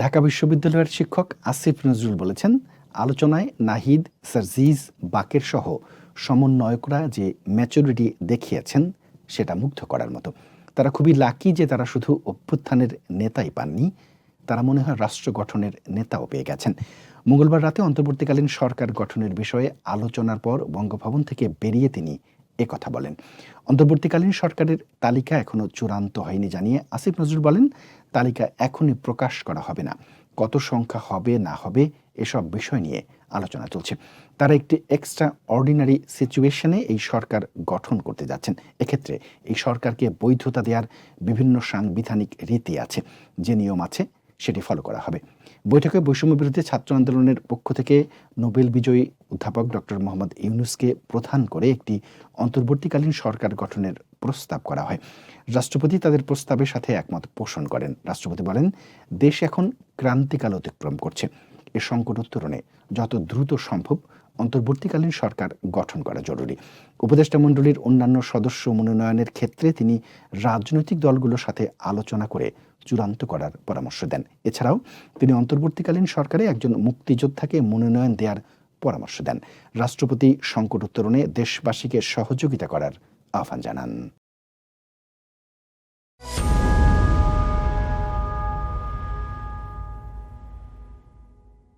ঢাকা বিশ্ববিদ্যালয়ের শিক্ষক আসিফ নজরুল বলেছেন, আলোচনায় নাহিদ সারজিজ বাকের সহ সমন্বয়করা যে ম্যাচুরিটি দেখিয়েছেন, সেটা মুগ্ধ করার মতো। তারা খুবই লাকি যে তারা শুধু অভ্যুত্থানের নেতাই পাননি, তারা মনে হয় রাষ্ট্র গঠনের নেতাও পেয়ে গেছেন। মঙ্গলবার রাতে অন্তর্বর্তীকালীন সরকার গঠনের বিষয়ে আলোচনার পর বঙ্গভবন থেকে বেরিয়ে তিনি কথা বলেন। অন্তর্বর্তীকালীন সরকারের তালিকা এখনও চূড়ান্ত হয়নি জানিয়ে আসিফ নজরুল বলেন তালিকা এখনই প্রকাশ করা হবে না। কত সংখ্যা হবে, না হবে, এসব বিষয় নিয়ে আলোচনা চলছে। তারা একটি এক্সট্রা অর্ডিনারি সিচুয়েশনে এই সরকার গঠন করতে যাচ্ছেন। এক্ষেত্রে এই সরকারকে বৈধতা দেওয়ার বিভিন্ন সাংবিধানিক রীতি আছে। যে নিয়ম আছে সেটি ফলো করা হবে। বৈঠকে বৈষম্য বিরুদ্ধে ছাত্র আন্দোলনের পক্ষ থেকে নোবেল বিজয়ী অধ্যাপক ডক্টর মোহাম্মদ ইউনুসকে প্রধান করে একটি অন্তর্বর্তীকালীন সরকার গঠনের প্রস্তাব করা হয়। রাষ্ট্রপতি তাদের প্রস্তাবের সাথে একমত পোষণ করেন। রাষ্ট্রপতি বলেন, দেশ এখন ক্রান্তিকাল অতিক্রম করছে। এ সংকট উত্তরণে যত দ্রুত সম্ভব অন্তর্বর্তীকালীন সরকার গঠন করা জরুরি। উপদেষ্টা মণ্ডলীর অন্যান্য সদস্য মনোনয়নের ক্ষেত্রে তিনি রাজনৈতিক দলগুলোর সাথে আলোচনা করে চূড়ান্ত করার পরামর্শ দেন। এছাড়াও তিনি অন্তর্বর্তীকালীন সরকারে একজন মুক্তিযোদ্ধাকে মনোনয়ন দেওয়ার পরামর্শ দেন। রাষ্ট্রপতি সংকট উত্তরণে দেশবাসীকে সহযোগিতা করার আহ্বান জানান।